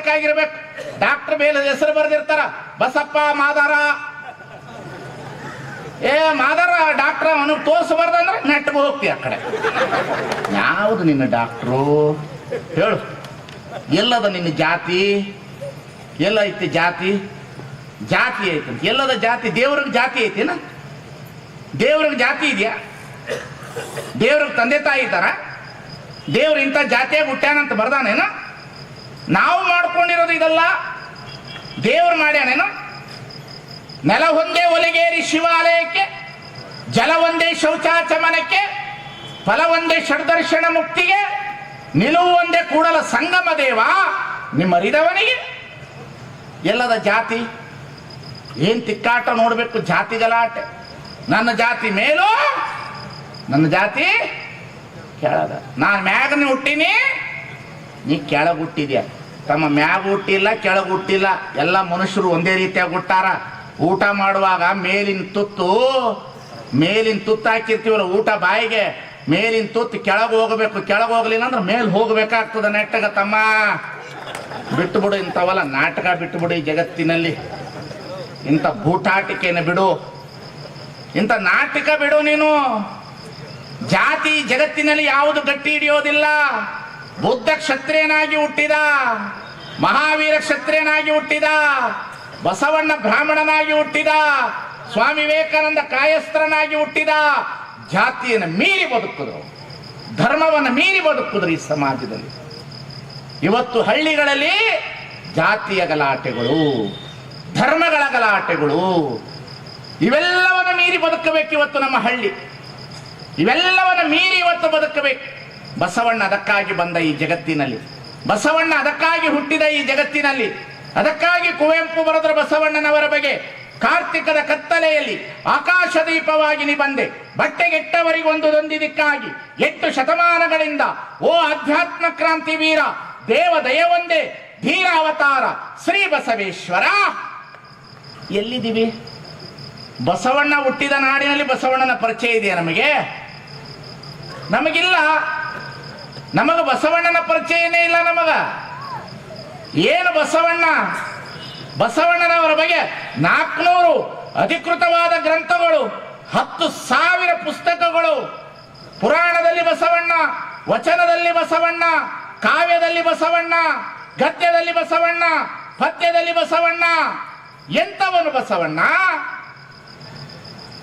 ತೋರ್ಸ್ಬೇಕಾಗಿರ್ಬೇಕು doctor ಮೇಲೆ ಹೆಸರು ಬರೆದಿರ್ತಾರ. ಬಸಪ್ಪ ಮಾದಾರ. ಏ, ಮಾದಾರ, ಡಾಕ್ಟರ್, ಅವನು ತೋರಿಸಬಾರ್ದಂದ್ರೆ ನೆಟ್ಗೆ ಹೋಗ್ತೀಯ ಆ ಕಡೆ. ಯಾವುದು ನಿನ್ನ ಡಾಕ್ಟ್ರು? ಹೇಳು. ಎಲ್ಲದ ನಿನ್ನ ಜಾತಿ? ಎಲ್ಲ ಐತಿ ಜಾತಿ? ಜಾತಿ ಐತಿ ಎಲ್ಲದ ಜಾತಿ? ದೇವ್ರಿಗೆ ಜಾತಿ ಐತಿನ? ದೇವ್ರಿಗೆ ಜಾತಿ ಇದೆಯಾ? ದೇವ್ರಿಗೆ ತಂದೆ ತಾಯಿ ಇದ್ದಾರ? ದೇವ್ರ ಇಂಥ ಜಾತಿಯಾಗಿ ಹುಟ್ಟ್ಯಾನಂತ ಬರ್ದಾನೇನ? ನಾವು ಮಾಡ್ಕೊಂಡಿರೋದು ಇದಲ್ಲ. ದೇವ್ರು ಮಾಡ್ಯಾನೇನು? ನೆಲ ಒಂದೇ ಒಲಿಗೇರಿ ಶಿವಾಲಯಕ್ಕೆ, ಜಲ ಒಂದೇ ಶೌಚಾಚಮನಕ್ಕೆ, ಫಲ ಒಂದೇ ಷಡ್ದರ್ಶನ ಮುಕ್ತಿಗೆ, ನಿಲುವು ಒಂದೇ ಕೂಡಲ ಸಂಗಮ ದೇವ, ನಿಮ್ಮ ಅರಿದವನಿಗೆ ಎಲ್ಲದ ಜಾತಿ? ಏನು ತಿಕ್ಕಾಟ ನೋಡಬೇಕು ಜಾತಿ ಗಲಾಟೆ. ನನ್ನ ಜಾತಿ ಮೇಲೂ? ನನ್ನ ಜಾತಿ ಕೆಳಗ. ನಾನು ಮ್ಯಾಗನೇ ಹುಟ್ಟಿನಿ, ನೀ ಕೆಳಗೆ ಹುಟ್ಟಿದ್ಯಾ? ತಮ್ಮ ಮ್ಯಾಗ ಹುಟ್ಟಿಲ್ಲ, ಕೆಳಗೆ ಹುಟ್ಟಿಲ್ಲ, ಎಲ್ಲ ಮನುಷ್ಯರು ಒಂದೇ ರೀತಿಯಾಗಿ ಹುಟ್ಟಾರ. ಊಟ ಮಾಡುವಾಗ ಮೇಲಿನ ತುತ್ತು ಮೇಲಿನ ತುತ್ತು ಹಾಕಿರ್ತೀವಲ್ಲ ಊಟ ಬಾಯಿಗೆ, ಮೇಲಿನ ತುತ್ತು ಕೆಳಗೆ ಹೋಗಬೇಕು, ಕೆಳಗೆ ಹೋಗ್ಲಿಲ್ಲ ಅಂದ್ರೆ ಮೇಲ್ ಹೋಗ್ಬೇಕಾಗ್ತದ ನೆಟ್ಟಗ ತಮ್ಮ. ಬಿಟ್ಟು ಬಿಡು ಇಂಥವಲ್ಲ ನಾಟಕ ಬಿಟ್ಟು ಬಿಡು ಈ ಜಗತ್ತಿನಲ್ಲಿ. ಇಂಥ ಬೂಟಾಟಿಕೆನ ಬಿಡು. ಇಂಥ ನಾಟಕ ಬಿಡು ನೀನು. ಜಾತಿ ಜಗತ್ತಿನಲ್ಲಿ ಯಾವುದು ಗಟ್ಟಿ ಹಿಡಿಯೋದಿಲ್ಲ. ಬುದ್ಧ ಕ್ಷತ್ರಿಯನಾಗಿ ಹುಟ್ಟಿದ, ಮಹಾವೀರ ಕ್ಷತ್ರಿಯನಾಗಿ ಹುಟ್ಟಿದ, ಬಸವಣ್ಣ ಬ್ರಾಹ್ಮಣನಾಗಿ ಹುಟ್ಟಿದ, ಸ್ವಾಮಿ ವಿವೇಕಾನಂದ ಕಾಯಸ್ತ್ರನಾಗಿ ಹುಟ್ಟಿದ, ಜಾತಿಯನ್ನು ಮೀರಿ ಬದುಕುದು ಧರ್ಮವನ್ನು ಮೀರಿ ಬದುಕಿದ್ರು ಈ ಸಮಾಜದಲ್ಲಿ. ಇವತ್ತು ಹಳ್ಳಿಗಳಲ್ಲಿ ಜಾತಿಯ ಗಲಾಟೆಗಳು, ಧರ್ಮಗಳ ಗಲಾಟೆಗಳು, ಇವೆಲ್ಲವನ್ನು ಮೀರಿ ಬದುಕಬೇಕು ಇವತ್ತು ನಮ್ಮ ಹಳ್ಳಿ. ಇವೆಲ್ಲವನ್ನು ಮೀರಿ ಇವತ್ತು ಬದುಕಬೇಕು. ಬಸವಣ್ಣ ಅದಕ್ಕಾಗಿ ಬಂದ ಈ ಜಗತ್ತಿನಲ್ಲಿ. ಬಸವಣ್ಣ ಅದಕ್ಕಾಗಿ ಹುಟ್ಟಿದ ಈ ಜಗತ್ತಿನಲ್ಲಿ. ಅದಕ್ಕಾಗಿ ಕುವೆಂಪು ಬರೆದ್ರ ಬಸವಣ್ಣನವರ ಬಗ್ಗೆ ಕಾರ್ತಿಕದ ಕತ್ತಲೆಯಲ್ಲಿ ಆಕಾಶ ದೀಪವಾಗಿ ನೀ ಬಂದೆ ಬಟ್ಟೆಗೆಟ್ಟವರಿಗೊಂದು ದೊಂದಿದಕ್ಕಾಗಿ ಎಂಟು ಶತಮಾನಗಳಿಂದ ಓ ಅಧ್ಯಾತ್ಮ ಕ್ರಾಂತಿ ವೀರ, ದೇವ ದಯವೊಂದೇ ಧೀರ ಅವತಾರ, ಶ್ರೀ ಬಸವೇಶ್ವರ. ಎಲ್ಲಿದ್ದೀವಿ? ಬಸವಣ್ಣ ಹುಟ್ಟಿದ ನಾಡಿನಲ್ಲಿ ಬಸವಣ್ಣನ ಪರಿಚಯ ಇದೆಯಾ ನಮಗೆ? ನಮಗಿಲ್ಲ. ನಮಗ ಬಸವಣ್ಣನ ಪರಿಚಯನೇ ಇಲ್ಲ ನಮಗ. ಏನು ಬಸವಣ್ಣ? ಬಸವಣ್ಣನವರ ಬಗ್ಗೆ ನಾಲ್ಕುನೂರು ಅಧಿಕೃತವಾದ ಗ್ರಂಥಗಳು, ಹತ್ತು ಸಾವಿರ ಪುಸ್ತಕಗಳು. ಪುರಾಣದಲ್ಲಿ ಬಸವಣ್ಣ, ವಚನದಲ್ಲಿ ಬಸವಣ್ಣ, ಕಾವ್ಯದಲ್ಲಿ ಬಸವಣ್ಣ, ಗದ್ಯದಲ್ಲಿ ಬಸವಣ್ಣ, ಪದ್ಯದಲ್ಲಿ ಬಸವಣ್ಣ. ಎಂಥವನು ಬಸವಣ್ಣ?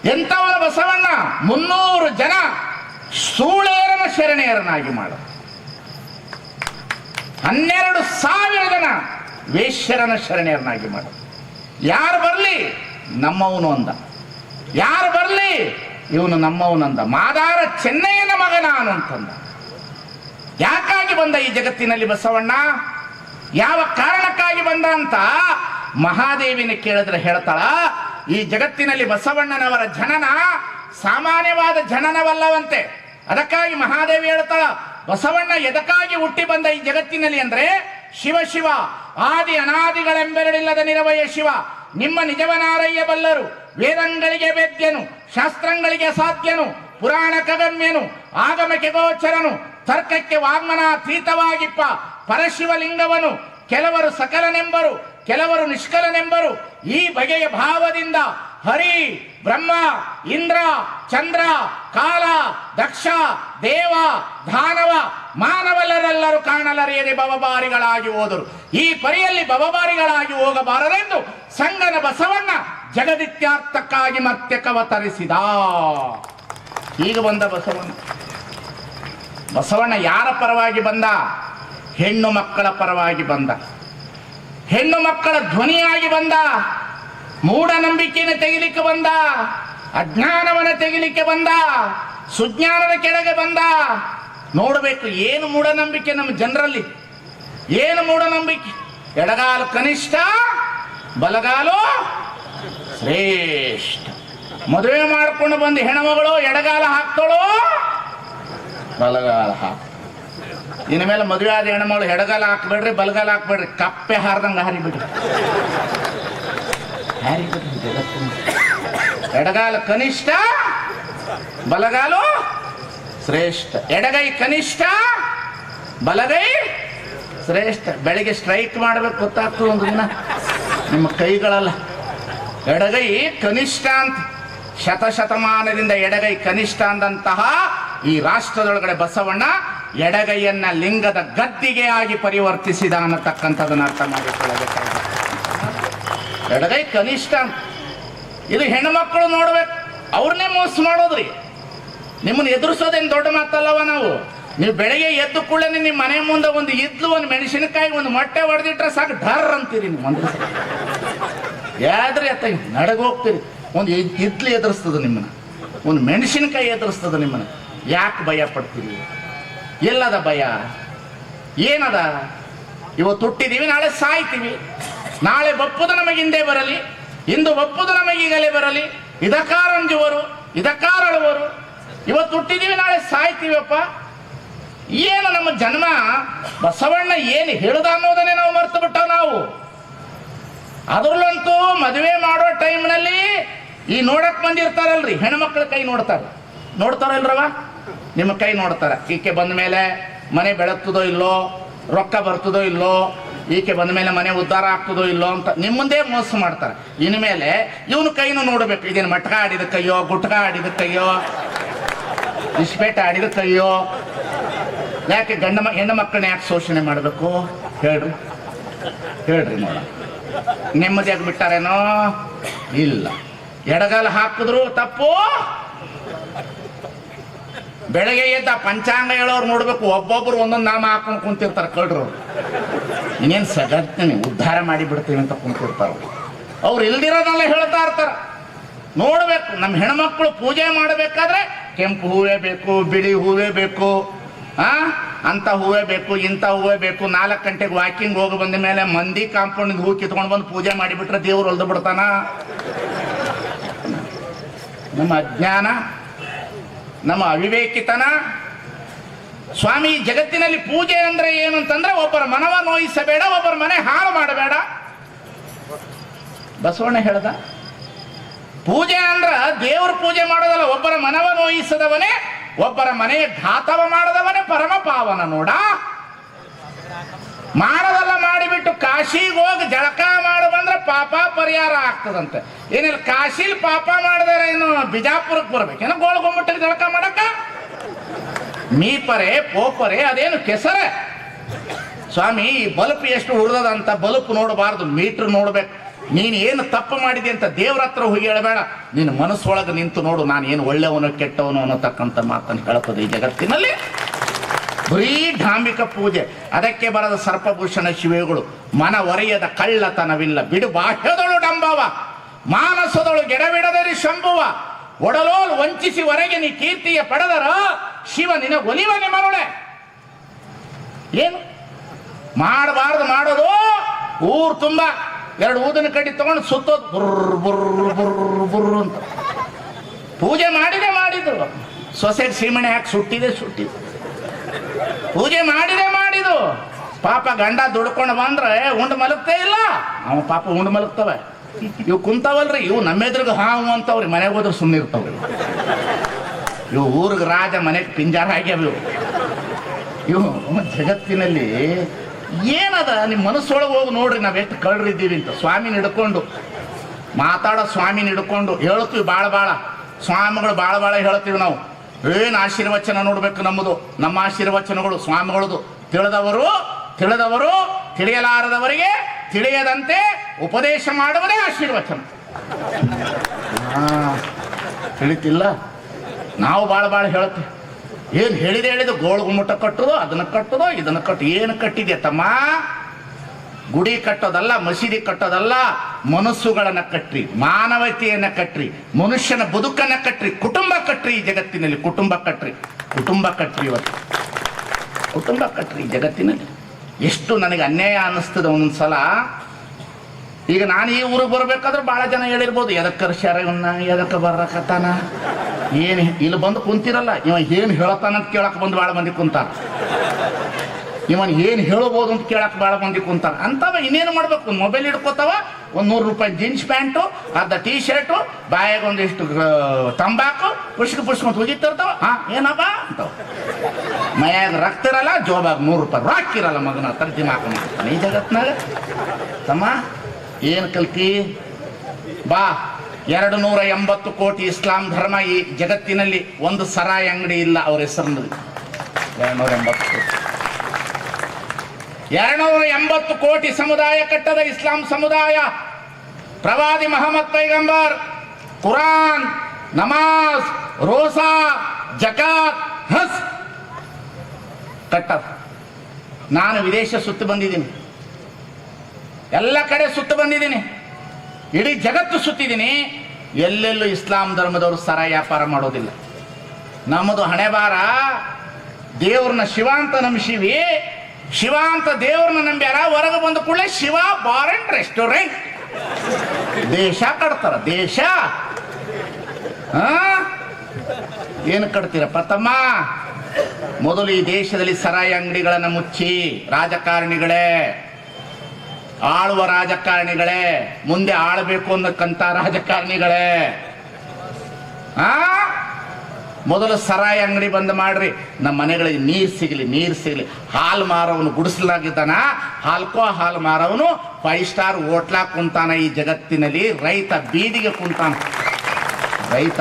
ಎಂಥವನು ಬಸವಣ್ಣ? ಮುನ್ನೂರು ಜನ ಸೂಳೇರನ ಶರಣೆಯರನ್ನಾಗಿ ಮಾಡ. ಹನ್ನೆರಡು ಸಾವಿರ ಜನ ವೇಶ್ಯರನ ಶರಣೆಯರನ್ನಾಗಿ ಮಾಡ. ಯಾರು ಬರಲಿ? ನಮ್ಮವನು ಅಂದ. ಯಾರು ಬರಲಿ? ಇವನು ನಮ್ಮವನಂದ ಮಾದಾರ ಚೆನ್ನಯ್ಯನ ಮಗ ನಾನು ಅಂತಂದ. ಯಾಕಾಗಿ ಬಂದ ಈ ಜಗತ್ತಿನಲ್ಲಿ ಬಸವಣ್ಣ? ಯಾವ ಕಾರಣಕ್ಕಾಗಿ ಬಂದ ಅಂತ ಮಹಾದೇವಿನ ಕೇಳಿದ್ರೆ ಹೇಳ್ತಾಳ, ಈ ಜಗತ್ತಿನಲ್ಲಿ ಬಸವಣ್ಣನವರ ಜನನ ಸಾಮಾನ್ಯವಾದ ಜನನವಲ್ಲವಂತೆ. ಅದಕ್ಕಾಗಿ ಮಹಾದೇವಿ ಹೇಳ್ತಾಳ ಬಸವಣ್ಣ ಎದಕ್ಕಾಗಿ ಹುಟ್ಟಿ ಬಂದ ಈ ಜಗತ್ತಿನಲ್ಲಿ ಅಂದ್ರೆ ಶಿವ ಶಿವ, ಆದಿ ಅನಾದಿಗಳೆಂಬೆರಡಿಲ್ಲದ ನಿರವಯ ಶಿವ, ನಿಮ್ಮ ನಿಜವನಾರಯ್ಯ ಬಲ್ಲರು, ವೇದಂಗಳಿಗೆ ವೇದ್ಯನು, ಶಾಸ್ತ್ರಗಳಿಗೆ ಸಾಧ್ಯನು, ಪುರಾಣ ಕಗಮ್ಯನು ಆಗಮಕ್ಕೆ ಗೋಚರನು, ತರ್ಕಕ್ಕೆ ವಾಗ್ಮನಾತೀತವಾಗಿಪ್ಪ ಪರಶಿವಲಿಂಗವನು, ಕೆಲವರು ಸಕಲನೆಂಬರು, ಕೆಲವರು ನಿಷ್ಕಲನೆಂಬರು, ಈ ಬಗೆಯ ಭಾವದಿಂದ ಹರಿ, ಬ್ರಹ್ಮ, ಇಂದ್ರ, ಚಂದ್ರ, ಕಾಲ, ದಕ್ಷ, ದೇವ ದಾನವ ಮಾನವಲ್ಲರೆಲ್ಲರೂ ಕಾಣಲರಿಯದೆ ಬವಬಾರಿಗಳಾಗಿ ಹೋದರು. ಈ ಪರಿಯಲ್ಲಿ ಬವಬಾರಿಗಳಾಗಿ ಹೋಗಬಾರದೆಂದು ಸಂಗನ ಬಸವಣ್ಣ ಜಗದಿತ್ಯಾರ್ಥಕ್ಕಾಗಿ ಮತ್ತೆ ಕವತರಿಸಿದ. ಈಗ ಬಂದ ಬಸವಣ್ಣ. ಬಸವಣ್ಣ ಯಾರ ಪರವಾಗಿ ಬಂದ? ಹೆಣ್ಣು ಮಕ್ಕಳ ಪರವಾಗಿ ಬಂದ. ಹೆಣ್ಣು ಮಕ್ಕಳ ಧ್ವನಿಯಾಗಿ ಬಂದ. ಮೂಢನಂಬಿಕೆಯನ್ನು ತೆಗಿಲಿಕ್ಕೆ ಬಂದ, ಅಜ್ಞಾನವನ್ನು ತೆಗಿಲಿಕ್ಕೆ ಬಂದ, ಸುಜ್ಞಾನದ ಕೆಳಗೆ ಬಂದ. ನೋಡಬೇಕು, ಏನು ಮೂಢನಂಬಿಕೆ ನಮ್ಮ ಜನರಲ್ಲಿ? ಏನು ಮೂಢನಂಬಿಕೆ? ಎಡಗಾಲು ಕನಿಷ್ಠ, ಬಲಗಾಲು ಶ್ರೇಷ್ಠ. ಮದುವೆ ಮಾಡ್ಕೊಂಡು ಬಂದು ಹೆಣ್ಮಗಳು ಎಡಗಾಲ ಹಾಕ್ತಾಳು? ಬಲಗಾಲ ಹಾಕ್. ಇನ್ನು ಮೇಲೆ ಮದುವೆ ಆದ ಹೆಣ್ಮಗಳು ಎಡಗಾಲ ಹಾಕ್ಬೇಡ್ರಿ, ಬಲಗಾಲ ಹಾಕ್ಬೇಡ್ರಿ. ಕಪ್ಪೆ ಹಾರ್ದಂಗೆ ಹಾರಿಬಿಡ್ರಿ ಎಡಗಾಲ ಕನಿಷ್ಠ, ಬಲಗಾಲು ಶ್ರೇಷ್ಠ. ಎಡಗೈ ಕನಿಷ್ಠ, ಬಲಗೈ ಶ್ರೇಷ್ಠ. ಬೆಳಿಗ್ಗೆ ಸ್ಟ್ರೈಕ್ ಮಾಡ್ಬೇಕು ಗೊತ್ತಾಗ್ತದೆ ಒಂದು ದಿನ. ನಿಮ್ಮ ಕೈಗಳಲ್ಲ. ಎಡಗೈ ಕನಿಷ್ಠ ಅಂತ. ಶತಶತಮಾನದಿಂದ ಎಡಗೈ ಕನಿಷ್ಠ ಅಂದಂತಹ ಈ ರಾಷ್ಟ್ರದೊಳಗಡೆ ಬಸವಣ್ಣ ಎಡಗೈಯನ್ನ ಲಿಂಗದ ಗದ್ದಿಗೆ ಆಗಿ ಪರಿವರ್ತಿಸಿದ ಅನ್ನತಕ್ಕಂಥದನ್ನ ಅರ್ಥ ಮಾಡಿಕೊಳ್ಳಬೇಕಾಗಿದೆ. ಎಡಗೈ ಕನಿಷ್ಠ. ಅಂತ ಇದು ಹೆಣ್ಮಕ್ಳು ನೋಡ್ಬೇಕು. ಅವ್ರನ್ನೇ ಮೋಸ ಮಾಡೋದ್ರಿ. ನಿಮ್ಮನ್ನ ಎದುರಿಸೋದೇನು ದೊಡ್ಡ ಮಾತಲ್ಲವ ನಾವು? ನೀವು ಬೆಳಗ್ಗೆ ಎದ್ದು ಕೂಡಲೇ ನಿಮ್ಮ ಮನೆ ಮುಂದೆ ಒಂದು ಇದ್ಲು, ಒಂದು ಮೆಣಸಿನಕಾಯಿ, ಒಂದು ಮೊಟ್ಟೆ ಹೊಡೆದಿಟ್ರೆ ಸಾಕು ಢರ್ ಅಂತೀರಿ ನೀವು ಒಂದು ಯಾದ್ರಿ ಅತ್ತ, ನಡಗ ಹೋಗ್ತೀರಿ. ಒಂದು ಇದ್- ಇದ್ಲು ಎದುರಿಸ್ತದ ನಿಮ್ಮನ್ನ. ಒಂದು ಮೆಣಸಿನಕಾಯಿ ಎದುರಿಸ್ತದ ನಿಮ್ಮನ್ನ. ಯಾಕೆ ಭಯ ಪಡ್ತೀರಿ? ಎಲ್ಲದ ಭಯ? ಏನದ? ಇವತ್ತು ಹುಟ್ಟಿದೀವಿ, ನಾಳೆ ಸಾಯ್ತೀವಿ. ನಾಳೆ ಬಪ್ಪುದ ನಮಗಿಂದೇ ಬರಲಿ, ಇಂದು ಬಪ್ಪುದ ನಮಗೆ ಈಗಲೇ ಬರಲಿ. ಇದಕ್ಕಾರಂಜುವರು, ಇದಕ್ಕಾರಳುವರು, ಇವತ್ತು ಹುಟ್ಟಿದೀವಿ, ನಾಳೆ ಸಾಯ್ತೀವಪ್ಪ. ಏನು ನಮ್ಮ ಜನ್ಮ? ಬಸವಣ್ಣ ಏನು ಹೇಳುದ ಅನ್ನೋದನ್ನೇ ನಾವು ಮರ್ತು ಬಿಟ್ಟ ನಾವು. ಅದರಲ್ಲಂತೂ ಮದುವೆ ಮಾಡೋ ಟೈಮ್ನಲ್ಲಿ ಈ ನೋಡಕ್ ಬಂದಿರ್ತಾರಲ್ರಿ, ಹೆಣ್ಮಕ್ಳ ಕೈ ನೋಡ್ತಾರೆ. ನೋಡ್ತಾರಲ್ರವ ನಿಮ್ಮ ಕೈ ನೋಡ್ತಾರೆ. ಈಕೆ ಬಂದ ಮೇಲೆ ಮನೆ ಬೆಳಗ್ತದೋ ಇಲ್ಲೋ, ರೊಕ್ಕ ಬರ್ತದೋ ಇಲ್ಲೋ ಈಕೆ ಬಂದ ಮೇಲೆ ಮನೆ ಉದ್ಧಾರ ಆಗ್ತದೋ ಇಲ್ಲೋ ಅಂತ ನಿಮ್ಮಂದೇ ಮೋಸ ಮಾಡ್ತಾರೆ. ಇನ್ಮೇಲೆ ಇವನು ಕೈನು ನೋಡ್ಬೇಕು, ಇದೇನು ಮಟ್ಕ ಆಡಿದ ಕೈಯೋ, ಗುಟ್ಕ ಆಡಿದ ಕೈಯೋ ಇಸ್ಪೇಟ ಆಡಿದ ಕೈಯೋ, ಯಾಕೆ ಗಂಡ ಹೆಣ್ಣು ಮಕ್ಕಳನ್ನ ಯಾಕೆ ಶೋಷಣೆ ಮಾಡಬೇಕು? ಹೇಳ್ರಿ ಹೇಳ್ರಿ ನೋಡ ನೆಮ್ಮದಿಯಾಗಿ ಬಿಟ್ಟಾರೇನೋ? ಇಲ್ಲ. ಎಡಗಾಲ ಹಾಕಿದ್ರು ತಪ್ಪು. ಬೆಳಗ್ಗೆ ಎದ್ದ ಪಂಚಾಂಗ ಹೇಳೋರು ನೋಡ್ಬೇಕು, ಒಬ್ಬೊಬ್ರು ಒಂದೊಂದು ನಾಮ ಹಾಕೊಂಡು ಕುಂತಿರ್ತಾರೆ ಕಳ್ರು ಇನ್ನೇನು ಸಗತ್ತೀನಿ ಉದ್ಧಾರ ಮಾಡಿ ಬಿಡ್ತೀವಿ ಅಂತ ಕುಂತಿರ್ತಾರ ಅವ್ರು. ಇಲ್ದಿರೋದೆಲ್ಲ ಹೇಳ್ತಾ ಇರ್ತಾರೆ. ನೋಡಬೇಕು ನಮ್ಮ ಹೆಣ್ಮಕ್ಳು ಪೂಜೆ ಮಾಡಬೇಕಾದ್ರೆ ಕೆಂಪು ಹೂವೇ ಬೇಕು, ಬಿಳಿ ಹೂವೇ ಬೇಕು, ಆ? ಅಂತ ಹೂವೇ ಬೇಕು, ಇಂಥ ಹೂವೇ ಬೇಕು, ನಾಲ್ಕು ಗಂಟೆಗೆ ವಾಕಿಂಗ್ ಹೋಗಿ ಬಂದ ಮೇಲೆ ಮಂದಿ ಕಾಂಪೌಂಡ್ ಹೂ ಕಿತ್ಕೊಂಡು ಬಂದು ಪೂಜೆ ಮಾಡಿಬಿಟ್ರೆ ದೇವ್ರು ಹೊಲ್ದು ಬಿಡ್ತಾನ? ನಮ್ಮ ಅಜ್ಞಾನ, ನಮ್ಮ ಅವಿವೇಕಿತನ ಸ್ವಾಮಿ, ಜಗತ್ತಿನಲ್ಲಿ ಪೂಜೆ ಅಂದ್ರೆ ಏನು ಅಂತಂದ್ರೆ ಒಬ್ಬರ ಮನವ ನೋಯಿಸಬೇಡ, ಒಬ್ಬರ ಮನೆ ಹಾಳು ಮಾಡಬೇಡ. ಬಸವಣ್ಣ ಹೇಳ್ದ, ಪೂಜೆ ಅಂದ್ರ ದೇವ್ರ ಪೂಜೆ ಮಾಡೋದಲ್ಲ, ಒಬ್ಬರ ಮನವ ನೋಯಿಸದವನೇ, ಒಬ್ಬರ ಮನೆಯ ಘಾತವ ಮಾಡದವನೇ ಪರಮ ಪಾವನ ನೋಡ. ಮಾಡದಲ್ಲ ಮಾಡಿಬಿಟ್ಟು ಕಾಶಿಗೆ ಹೋಗಿ ಜಳಕ ಮಾಡು ಬಂದ್ರೆ ಪಾಪ ಪರಿಹಾರ ಆಗ್ತದಂತೆ. ಏನಿಲ್ಲ, ಕಾಶಿಲಿ ಪಾಪ ಮಾಡಿದರೆ ಏನು ಬಿಜಾಪುರಕ್ಕೆ ಬರ್ಬೇಕೇನೋ ಗೋಳ್ಗೊಂಬಿಟ್ಟಿಗೆ ಜಳಕ ಮಾಡಕ್ಕ? ಮೀಪರೆ, ಪೋಪರೆ, ಅದೇನು ಕೆಸರೆ? ಸ್ವಾಮಿ, ಈ ಬಲ್ಪ್ ಎಷ್ಟು ಉಳ್ದದಂತ ಬಲ್ಪ್ ನೋಡಬಾರ್ದು, ಮೀಟರ್ ನೋಡ್ಬೇಕು. ನೀನು ಏನು ತಪ್ಪು ಮಾಡಿದೆ ಅಂತ ದೇವ್ರ ಹತ್ರ ಹೋಗಿ ಹೇಳಬೇಡ. ನಿನ್ನ ಮನಸ್ಸೊಳಗೆ ನಿಂತು ನೋಡು, ನಾನು ಏನು ಒಳ್ಳೆಯವನು ಕೆಟ್ಟವನು ಅನ್ನತಕ್ಕಂಥ ಮಾತನ್ನು ಹೇಳ್ತದೆ ಈ ಜಗತ್ತಿನಲ್ಲಿ. ಬರೀ ಢಾಂಬಿಕ ಪೂಜೆ, ಅದಕ್ಕೆ ಬರದ ಸರ್ಪಭೂಷಣ ಶಿವೆಗಳು ಮನ ಒರೆಯದ ಕಳ್ಳತನವಿಲ್ಲ. ಬಿಡು, ಬಾಹ್ಯದಳು ಡಂಬವ, ಮಾನಸದಳು ಗೆಡಬಿಡದರಿ ಶಂಭುವ. ಒಡಲೋಲ್ ವಂಚಿಸಿ ಹೊರಗೆ ನೀ ಕೀರ್ತಿಯ ಪಡೆದರ, ಶಿವ ನಿನ ಒಲಿವನೆ ಮರುಳೆ. ಏನು? ಮಾಡಬಾರ್ದು, ಮಾಡೋದು? ಊರು ತುಂಬ ಎರಡು ಊದಿನ ಕಡ್ಡಿ ತಗೊಂಡು ಸುತ್ತೋದು ಬುರ್ರ್ ಬುರ್ರ್ ಬುರ್ರ್ ಬುರ್ರ್ ಅಂತ. ಪೂಜೆ ಮಾಡಿದೆ, ಮಾಡಿದ್ರು. ಸೊಸೈಟಿ ಸೀಮಣೆ ಹಾಕಿ ಸುಟ್ಟಿದೆ ಸುಟ್ಟಿದೆ. ಪೂಜೆ ಮಾಡಿದೆ ಮಾಡಿದು ಪಾಪ ಗಂಡ ದುಡ್ಕೊಂಡು ಬಂದ್ರೆ ಉಂಡು ಮಲಗ್ತೇ ಇಲ್ಲ. ಅವನು ಪಾಪ ಉಂಡು ಮಲಗ್ತವೆ. ಇವು ಕುಂತಾವಲ್ರಿ, ಇವು ನಮ್ಮೆದ್ರಿಗೆ ಹಾವು ಅಂತವ್ರಿ, ಮನೆಗೆ ಹೋದ್ರೆ ಸುಮ್ಮನೆ ಇರ್ತಾವ್ರಿ. ಇವು ಊರಿಗೆ ರಾಜ ಮನೆಗೆ ಪಿಂಜಾರ ಆಗ್ಯಾವ ಇವು. ಇವು ಜಗತ್ತಿನಲ್ಲಿ ಏನದ ನಿಮ್ಮ ಮನಸ್ಸೊಳಗೆ ಹೋಗಿ ನೋಡ್ರಿ, ನಾವು ಎಷ್ಟು ಕಳ್ರಿದ್ದೀವಿ ಅಂತ. ಸ್ವಾಮಿನ ಹಿಡ್ಕೊಂಡು, ಮಾತಾಡೋ ಸ್ವಾಮಿನ ಹಿಡ್ಕೊಂಡು ಹೇಳ್ತೀವಿ ಭಾಳ ಭಾಳ ಸ್ವಾಮಿಗಳು ಭಾಳ ಭಾಳ ಹೇಳ್ತೀವಿ ನಾವು. ಏನು ಆಶೀರ್ವಚನ ನೋಡ್ಬೇಕು ನಮ್ಮದು? ನಮ್ಮ ಆಶೀರ್ವಚನಗಳು ಸ್ವಾಮಿಗಳದು. ತಿಳಿದವರು ತಿಳಿದವರು ತಿಳಿಯಲಾರದವರಿಗೆ ತಿಳಿಯದಂತೆ ಉಪದೇಶ ಮಾಡುವುದೇ ಆಶೀರ್ವಚನ. ತಿಳಿತಿಲ್ಲ. ನಾವು ಭಾಳ ಭಾಳ ಹೇಳುತ್ತೆ. ಏನು ಹೇಳಿದೆ ಹೇಳಿದ ಗೋಳು ಗುಮ್ಮಟ ಅದನ್ನು ಅದನ್ನ ಕಟ್ಟುದೋ, ಇದನ್ನ ಕಟ್ಟು, ಏನು ಕಟ್ಟಿದೆ ತಮ್ಮ? ಗುಡಿ ಕಟ್ಟೋದಲ್ಲ, ಮಸೀದಿ ಕಟ್ಟೋದಲ್ಲ, ಮನಸ್ಸುಗಳನ್ನು ಕಟ್ರಿ, ಮಾನವತೆಯನ್ನ ಕಟ್ಟ್ರಿ ಮನುಷ್ಯನ ಬದುಕನ್ನು ಕಟ್ಟ್ರಿ ಕುಟುಂಬ ಕಟ್ಟ್ರಿ ಈ ಜಗತ್ತಿನಲ್ಲಿ, ಕುಟುಂಬ ಕಟ್ಟ್ರಿ ಕುಟುಂಬ ಕಟ್ಟ್ರಿ ಇವತ್ತು. ಕುಟುಂಬ ಕಟ್ಟ್ರಿ ಜಗತ್ತಿನಲ್ಲಿ. ಎಷ್ಟು ನನಗೆ ಅನ್ಯಾಯ ಅನ್ನಿಸ್ತದೆ ಒಂದೊಂದ್ಸಲ. ಈಗ ನಾನು ಈ ಊರಿಗೆ ಬರಬೇಕಾದ್ರೆ ಭಾಳ ಜನ ಹೇಳಿರ್ಬೋದು ಎದಕ್ಕೆ ಕರ್ಸ್ಯಾರ ಎದಕ್ಕೆ ಬರ್ರಕತ್ತಾನ ಏನು ಇಲ್ಲಿ ಬಂದು ಕುಂತಿರಲ್ಲ, ಇವ ಏನು ಹೇಳ್ತಾನ ಅಂತ ಕೇಳಕ್ಕೆ ಬಂದು ಭಾಳ ಮಂದಿ ಕುಂತಾನ ಇವನ್ ಏನು ಹೇಳ್ಬೋದು ಅಂತ ಕೇಳಕ್ಕೆ ಭಾಳ ಮಂದಿ ಕುಂತಾನ ಅಂತವ ಇನ್ನೇನು ಮಾಡ್ಬೇಕು? ಮೊಬೈಲ್ ಹಿಡ್ಕೋತಾವ, ಒಂದು ನೂರು ರೂಪಾಯಿ ಜೀನ್ಸ್ ಪ್ಯಾಂಟು ಅರ್ಧ ಟೀ ಶರ್ಟು ಬಾಯಾಗ ಒಂದಿಷ್ಟು ತಂಬಾಕು, ಪುಷ್ಕ ಪುಷ್ಕ ಅಂತ ಹೋಗಿತ್ತಿರ್ತಾವ ಹಾ, ಏನಪ್ಪ? ಅಂತವ ಮೈಯಾಗ ರಕ್ತ ಇರಲ್ಲ ಜೋಬಾಗ ನೂರು ರೂಪಾಯಿ ರೊಕ್ಕ ಇರಲ್ಲ ಮಗನ ತರ ದಿಮಾಕ ಈ ಜಗತ್ನಾಗ ತಮ್ಮ ಏನು ಕಲ್ತಿ ಬಾ ಎರಡು ನೂರ ಎಂಬತ್ತು ಕೋಟಿ ಇಸ್ಲಾಂ ಧರ್ಮ ಈ ಜಗತ್ತಿನಲ್ಲಿ ಒಂದು ಸರಾಯಿ ಅಂಗಡಿ ಇಲ್ಲ ಅವ್ರ ಹೆಸರಿನಲ್ಲಿ ಎರಡು ನೂರ ಎಂಬತ್ತು ಕೋಟಿ. ಎರಡ್ನೂರ ಎಂಬತ್ತು ಕೋಟಿ ಸಮುದಾಯ ಕಟ್ಟದ ಇಸ್ಲಾಂ ಸಮುದಾಯ. ಪ್ರವಾದಿ ಮಹಮ್ಮದ್ ಪೈಗಂಬರ್, ಕುರಾನ್, ನಮಾಜ್, ರೋಸಾ, ಜಕಾತ್ ಹಸ್ ಕಟ್ಟದ. ನಾನು ವಿದೇಶ ಸುತ್ತು ಬಂದಿದ್ದೀನಿ. ಎಲ್ಲ ಕಡೆ ಸುತ್ತು ಬಂದಿದ್ದೀನಿ. ಇಡೀ ಜಗತ್ತು ಸುತ್ತಿದ್ದೀನಿ. ಎಲ್ಲೆಲ್ಲೂ ಇಸ್ಲಾಂ ಧರ್ಮದವರು ಸರ ವ್ಯಾಪಾರ ಮಾಡೋದಿಲ್ಲ. ನಮ್ಮದು ಹಣೆ ಬಾರ ದೇವ್ರನ್ನ ಶಿವ ಅಂತ ನಂಬಿಸಿವಿ. ಶಿವ ಅಂತ ದೇವ್ರನ್ನ ನಂಬ್ಯಾರ. ಹೊರಗೆ ಬಂದ ಕೂಡಲೇ ಶಿವ ಬಾರ್ ಅಂಡ್ ರೆಸ್ಟೋರೆಂಟ್. ದೇಶ ಕಟ್ತಾರ, ದೇಶ? ಏನು ಕಟ್ತೀರಪ್ಪ ತಮ್ಮ? ಮೊದಲು ಈ ದೇಶದಲ್ಲಿ ಸರಾಯಿ ಅಂಗಡಿಗಳನ್ನು ಮುಚ್ಚಿ, ರಾಜಕಾರಣಿಗಳೇ, ಆಳುವ ರಾಜಕಾರಣಿಗಳೇ, ಮುಂದೆ ಆಳಬೇಕು ಅನ್ನಕ್ಕಂತ ರಾಜಕಾರಣಿಗಳೇ. ಆ? ಮೊದಲು ಸರಾಯಿ ಅಂಗಡಿ ಬಂದ್ ಮಾಡ್ರಿ. ನಮ್ಮ ಮನೆಗಳಿಗೆ ನೀರು ಸಿಗಲಿ ನೀರು ಸಿಗಲಿ. ಹಾಲು ಮಾರವನು ಗುಡಿಸಲಾಗಿದ್ದಾನ. ಹಾಲ್ಕೋ ಹಾಲು ಮಾರವನು ಫೈವ್ ಸ್ಟಾರ್ ಹೋಟ್ಲಾ ಕುಂತಾನ ಈ ಜಗತ್ತಿನಲ್ಲಿ. ರೈತ ಬೀದಿಗೆ ಕುಂತಾನ. ರೈತ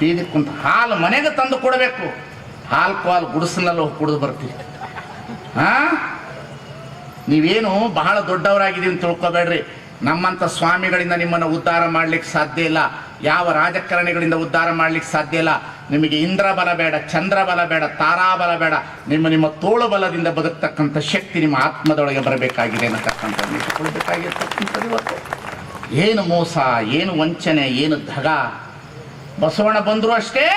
ಬೀದಿಗೆ ಕುಂತ ಹಾಲು ಮನೆಗೆ ತಂದು ಕೊಡಬೇಕು. ಹಾಲು ಹಾಲು ಗುಡಿಸಲಲ್ಲಿ ಹೋಗಿ ಕುಡಿದು ಬರ್ತೀವಿ ಹಾ ನೀವೇನು ಬಹಳ ದೊಡ್ಡವರಾಗಿದ್ದೀವಿ ತಿಳ್ಕೊಬೇಡ್ರಿ. ನಮ್ಮಂಥ ಸ್ವಾಮಿಗಳಿಂದ ನಿಮ್ಮನ್ನು ಉದ್ಧಾರ ಮಾಡ್ಲಿಕ್ಕೆ ಸಾಧ್ಯ ಇಲ್ಲ. ಯಾವ ರಾಜಕಾರಣಿಗಳಿಂದ ಉದ್ಧಾರ ಮಾಡ್ಲಿಕ್ಕೆ ಸಾಧ್ಯ ಇಲ್ಲ. ನಿಮಗೆ ಇಂದ್ರ ಬಲ ಬೇಡ, ಚಂದ್ರ ಬಲ ಬೇಡ, ತಾರಾ ಬಲ ಬೇಡ. ನಿಮ್ಮ ನಿಮ್ಮ ತೋಳು ಬಲದಿಂದ ಬದುಕ್ತಕ್ಕಂಥ ಶಕ್ತಿ ನಿಮ್ಮ ಆತ್ಮದೊಳಗೆ ಬರಬೇಕಾಗಿದೆ ಅನ್ನತಕ್ಕಂಥ ಇವತ್ತು. ಏನು ಮೋಸ, ಏನು ವಂಚನೆ, ಏನು ಧಗ? ಬಸವಣ್ಣ ಬಂದರೂ ಅಷ್ಟೇ.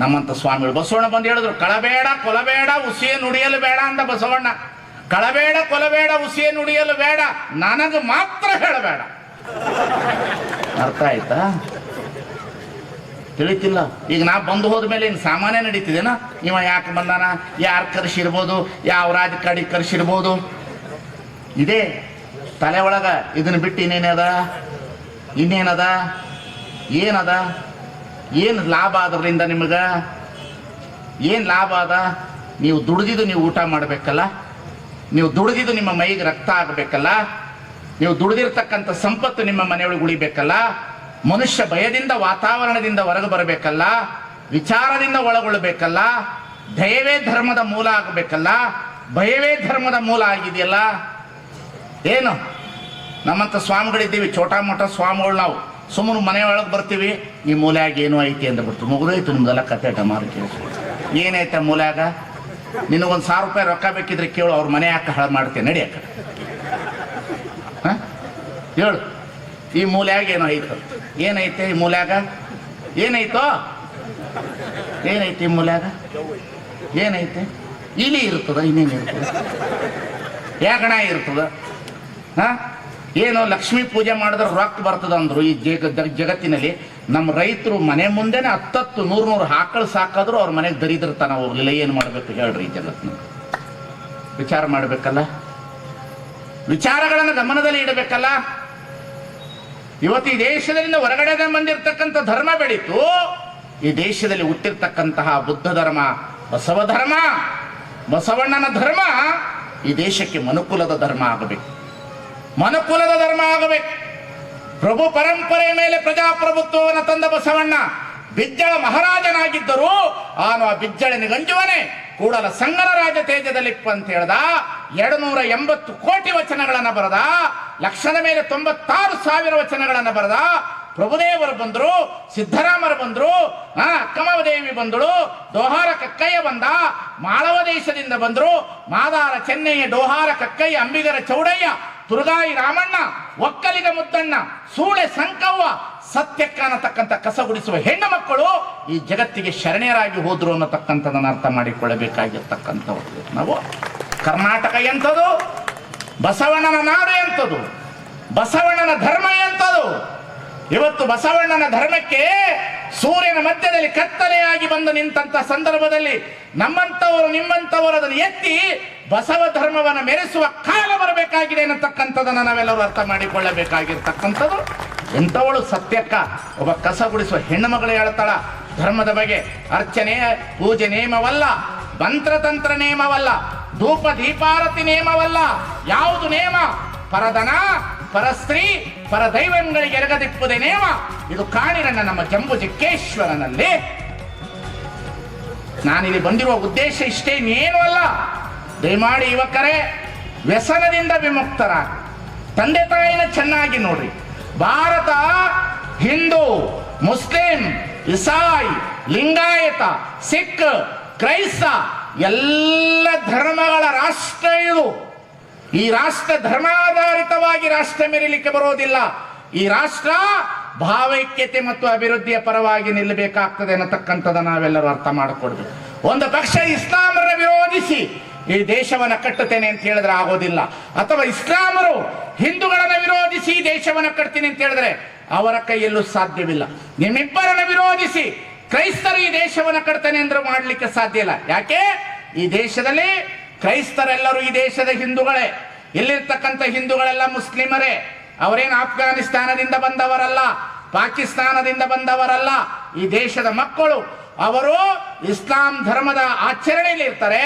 ನಮ್ಮಂತ ಸ್ವಾಮಿಗಳು, ಬಸವಣ್ಣ ಬಂದು ಹೇಳಿದ್ರು, ಕಳಬೇಡ, ಕೊಲಬೇಡ ಉಸಿಯ ನುಡಿಯಲು ಬೇಡ ಅಂತ ಬಸವಣ್ಣ. ಕಳಬೇಡ, ಕೊಲಬೇಡ ಉಸಿಯ ನುಡಿಯಲು ಬೇಡ, ನನಗೆ ಮಾತ್ರ ಹೇಳಬೇಡ. ಅರ್ಥ ಆಯ್ತಾ? ತಿಳಿತಿಲ್ಲ. ಈಗ ನಾ ಬಂದು ಹೋದ್ಮೇಲೆ ಇನ್ನು ಸಾಮಾನ್ಯ ನಡೀತಿದೇನ? ಇವ ಯಾಕೆ ಬಂದಾನ? ಯಾರು ಕರೆಸಿರ್ಬೋದು? ಯಾವ ರಾಜಕಾರಣಿ ಕರೆಸಿರ್ಬೋದು? ಇದೇ ತಲೆ ಒಳಗ ಇದನ್ನ ಬಿಟ್ಟು ಇನ್ನೇನದ ಇನ್ನೇನದ ಏನದ? ಏನು ಲಾಭ ಅದರಿಂದ ನಿಮಗೆ? ಏನು ಲಾಭ ಅದ ನೀವು ದುಡಿದಿದ್ದು ನೀವು ಊಟ ಮಾಡಬೇಕಲ್ಲ? ನೀವು ದುಡಿದಿದ್ದು ನಿಮ್ಮ ಮೈಗೆ ರಕ್ತ ಆಗಬೇಕಲ್ಲ? ನೀವು ದುಡಿದಿರ್ತಕ್ಕಂಥ ಸಂಪತ್ತು ನಿಮ್ಮ ಮನೆಯೊಳಗೆ ಉಳಿಬೇಕಲ್ಲ? ಮನುಷ್ಯ ಭಯದಿಂದ, ವಾತಾವರಣದಿಂದ ಹೊರಗೆ ಬರಬೇಕಲ್ಲ? ವಿಚಾರದಿಂದ ಒಳಗೊಳ್ಳಬೇಕಲ್ಲ ದಯವೇ ಧರ್ಮದ ಮೂಲ ಆಗಬೇಕಲ್ಲ? ಭಯವೇ ಧರ್ಮದ ಮೂಲ ಆಗಿದೆಯಲ್ಲ? ಏನು? ನಮ್ಮಂಥ ಸ್ವಾಮಿಗಳಿದ್ದೀವಿ, ಛೋಟಾ ಮೋಟ ಸ್ವಾಮಿಗಳು ನಾವು. ಸುಮ್ಮನೆ ಮನೆಯೊಳಗೆ ಬರ್ತೀವಿ, ಈ ಮೂಲ್ಯಾಗ ಏನು ಐತಿ ಅಂತ ಬಿಡ್ತೀವಿ ಮುಗಿದೋಯ್ತು ನಿಮ್ದೆಲ್ಲ ಕತೆ ಡಮಾರು ಕೇಳಿ. ಏನೈತೆ ಮೂಲ್ಯಾಗ? ನಿನಗೊಂದು ಸಾವಿರ ರೂಪಾಯಿ ರೊಕ್ಕ ಬೇಕಿದ್ರೆ ಕೇಳು, ಅವ್ರ ಮನೆ ಯಾಕೆ ಹಾಳು ಮಾಡ್ತೀನಿ, ನಡಿ ಹಾಂ? ಹೇಳು. ಈ ಮೂಲ್ಯಾಗ ಏನೋ ಐತು? ಏನೈತೆ ಈ ಮೂಲ್ಯಾಗ? ಏನೈತೋ? ಏನೈತೆ ಈ ಮೂಲ್ಯಾಗ? ಏನೈತೆ? ಇಲಿ ಇರ್ತದ, ಇನ್ನೇನು ಇರ್ತದ? ಯಾಕಣ ಇರ್ತದ? ಹಾ? ಏನು ಲಕ್ಷ್ಮೀ ಪೂಜೆ ಮಾಡಿದ್ರೆ ರೊಕ್ಕ ಬರ್ತದ ಅಂದ್ರು ಈ ಜಗ, ಜಗ- ಜಗತ್ತಿನಲ್ಲಿ. ನಮ್ಮ ರೈತರು ಮನೆ ಮುಂದೆನೆ ಹತ್ತತ್ತು, ನೂರು ನೂರು ಹಾಕಳು ಸಾಕಾದ್ರು ಅವ್ರ ಮನೆಗೆ ದರಿದ್ರತನ ಹೋಗ್ಲಿಲ್ಲ ಏನು ಮಾಡ್ಬೇಕು ಹೇಳ್ರಿ ಈ ಜಗತ್ತಿನ ವಿಚಾರ ಮಾಡಬೇಕಲ್ಲ? ವಿಚಾರಗಳನ್ನು ಗಮನದಲ್ಲಿ ಇಡಬೇಕಲ್ಲ? ಇವತ್ತು ಈ ದೇಶದಿಂದ ಹೊರಗಡೆ ಬಂದಿರತಕ್ಕಂಥ ಧರ್ಮ ಬೆಳೀತು. ಈ ದೇಶದಲ್ಲಿ ಹುಟ್ಟಿರ್ತಕ್ಕಂತಹ ಬುದ್ಧ ಧರ್ಮ, ಬಸವ ಧರ್ಮ, ಬಸವಣ್ಣನ ಧರ್ಮ ಈ ದೇಶಕ್ಕೆ ಮನುಕುಲದ ಧರ್ಮ ಆಗಬೇಕು. ಮನುಕುಲದ ಧರ್ಮ ಆಗಬೇಕು. ಪ್ರಭು ಪರಂಪರೆಯ ಮೇಲೆ ಪ್ರಜಾಪ್ರಭುತ್ವವನ್ನು ತಂದ ಬಸವಣ್ಣ, ಬಿಜ್ಜಳ ಮಹಾರಾಜನಾಗಿದ್ದರು ಆನು ಆ ಬಿಜ್ಜಳನಿಗಂಜುವನೆ ಕೂಡಲ ಸಂಗನ ರಾಜ ತೇಜದಲ್ಲಿಪ್ಪ ಅಂತ ಹೇಳ್ದ, ಎರಡುನೂರ ಎಂಬತ್ತು ಕೋಟಿ ವಚನಗಳನ್ನು ಬರೆದ, ಲಕ್ಷದ ಮೇಲೆ ತೊಂಬತ್ತಾರು ಸಾವಿರ ವಚನಗಳನ್ನು ಬರೆದ, ಪ್ರಭುದೇವರು ಬಂದರು ಸಿದ್ದರಾಮರು ಬಂದರು ಅಕ್ಕಮದೇವಿ ಬಂದಳು ಡೋಹಾರ ಕಕ್ಕಯ್ಯ ಬಂದ, ಮಾಳವ ದೇಶದಿಂದ ಬಂದರು, ಮಾದಾರ ಚೆನ್ನಯ್ಯ ಡೋಹಾರ ಕಕ್ಕಯ್ಯ, ಅಂಬಿಗರ ಚೌಡಯ್ಯ ತುರುಗಾಯಿ ರಾಮಣ್ಣ, ಒಕ್ಕಲಿಗ ಮುದ್ದಣ್ಣ, ಸೂಳೆ ಸಂಕವ್ವ, ಸತ್ಯಕ್ಕ ಅನ್ನತಕ್ಕಂಥ ಕಸಗುಡಿಸುವ ಹೆಣ್ಣು ಮಕ್ಕಳು ಈ ಜಗತ್ತಿಗೆ ಶರಣೆಯರಾಗಿ ಹೋದ್ರು ಅನ್ನತಕ್ಕಂಥದ್ದನ್ನು ಅರ್ಥ ಮಾಡಿಕೊಳ್ಳಬೇಕಾಗಿರ್ತಕ್ಕಂಥವ್ರು ನಾವು ಕರ್ನಾಟಕ ಎಂಥದು? ಬಸವಣ್ಣನ ನಾಡು ಎಂಥದು? ಬಸವಣ್ಣನ ಧರ್ಮ ಎಂಥದು? ಇವತ್ತು ಬಸವಣ್ಣನ ಧರ್ಮಕ್ಕೆ ಸೂರ್ಯನ ಮಧ್ಯದಲ್ಲಿ ಕತ್ತಲೆಯಾಗಿ ಬಂದು ನಿಂತ ಸಂದರ್ಭದಲ್ಲಿ ನಮ್ಮಂಥವರು ನಿಮ್ಮಂತವರು ಅದನ್ನು ಎತ್ತಿ ಬಸವ ಧರ್ಮವನ್ನು ಮೆರೆಸುವ ಕಾಲ ಬರಬೇಕಾಗಿದೆ ಅನ್ನತಕ್ಕಂಥದ್ದನ್ನು ನಾವೆಲ್ಲರೂ ಅರ್ಥ ಮಾಡಿಕೊಳ್ಳಬೇಕಾಗಿರ್ತಕ್ಕಂಥದ್ದು. ಎಂಥವಳು ಸತ್ಯಕ್ಕ? ಒಬ್ಬ ಕಸ ಗುಡಿಸುವ ಹೆಣ್ಣು ಮಗಳು ಹೇಳ್ತಾಳ, ಧರ್ಮದ ಬಗ್ಗೆ ಅರ್ಚನೆ, ಪೂಜೆ ನೇಮವಲ್ಲ, ಮಂತ್ರತಂತ್ರ ನೇಮವಲ್ಲ ಧೂಪ ದೀಪಾರತಿ ನೇಮವಲ್ಲ, ಯಾವುದು ನೇಮ? ಪರದನ ಪರಸ್ತ್ರೀ ಪರ ದೈವಂಗಳಿಗೆ ಎರಗದಿಪ್ಪುದೇ ನೇಮ. ಇದು ಕಾಣಿರಣ್ಣ ನಮ್ಮ ಜಂಬು ಜಿಕ್ಕೇಶ್ವರನಲ್ಲಿ ನಾನಿಲ್ಲಿ ಬಂದಿರುವ ಉದ್ದೇಶ ಇಷ್ಟೇ ಇನ್ನೇನು ಅಲ್ಲ. ದಯಮಾಡಿ ಯುವಕರೇ, ವ್ಯಸನದಿಂದ ವಿಮುಕ್ತರ ತಂದೆ ತಾಯಿನ ಚೆನ್ನಾಗಿ ನೋಡ್ರಿ. ಭಾರತ, ಹಿಂದೂ, ಮುಸ್ಲಿಂ, ಇಸಾಯಿ, ಲಿಂಗಾಯತ, ಸಿಖ್, ಕ್ರೈಸ್ತ, ಎಲ್ಲ ಧರ್ಮಗಳ ರಾಷ್ಟ್ರ ಇದು. ಈ ರಾಷ್ಟ್ರ ಧರ್ಮಾಧಾರಿತವಾಗಿ ರಾಷ್ಟ್ರ ಮೆರಿಲಿಕ್ಕೆ ಬರೋದಿಲ್ಲ. ಈ ರಾಷ್ಟ್ರ ಭಾವೈಕ್ಯತೆ ಮತ್ತು ಅಭಿವೃದ್ಧಿಯ ಪರವಾಗಿ ನಿಲ್ಲಬೇಕಾಗ್ತದೆ ಅನ್ನತಕ್ಕಂಥದ್ದು ನಾವೆಲ್ಲರೂ ಅರ್ಥ ಮಾಡಿಕೊಡ್ಬೇಕು ಒಂದು ಪಕ್ಷ ಇಸ್ಲಾಮರನ್ನು ವಿರೋಧಿಸಿ ಈ ದೇಶವನ್ನ ಕಟ್ಟುತ್ತೇನೆ ಅಂತ ಹೇಳಿದ್ರೆ ಆಗೋದಿಲ್ಲ. ಅಥವಾ ಇಸ್ಲಾಮರು ಹಿಂದೂಗಳನ್ನು ವಿರೋಧಿಸಿ ದೇಶವನ್ನ ಕಟ್ತೀನಿ ಅಂತ ಹೇಳಿದ್ರೆ ಅವರ ಕೈಯಲ್ಲೂ ಸಾಧ್ಯವಿಲ್ಲ. ನಿಮ್ಮಿಬ್ಬರನ್ನ ವಿರೋಧಿಸಿ ಕ್ರೈಸ್ತರು ಈ ದೇಶವನ್ನ ಕಟ್ತೇನೆ ಅಂದ್ರೆ ಮಾಡ್ಲಿಕ್ಕೆ ಸಾಧ್ಯ ಇಲ್ಲ. ಯಾಕೆ? ಈ ದೇಶದಲ್ಲಿ ಕ್ರೈಸ್ತರೆಲ್ಲರೂ ಈ ದೇಶದ ಹಿಂದೂಗಳೇ, ಇಲ್ಲಿರ್ತಕ್ಕಂಥ ಹಿಂದೂಗಳೆಲ್ಲ ಮುಸ್ಲಿಮರೇ, ಅವರೇನು ಆಫ್ಘಾನಿಸ್ತಾನದಿಂದ ಬಂದವರಲ್ಲ, ಪಾಕಿಸ್ತಾನದಿಂದ ಬಂದವರಲ್ಲ, ಈ ದೇಶದ ಮಕ್ಕಳು, ಅವರು ಇಸ್ಲಾಂ ಧರ್ಮದ ಆಚರಣೆಯಲ್ಲಿ ಇರ್ತಾರೆ,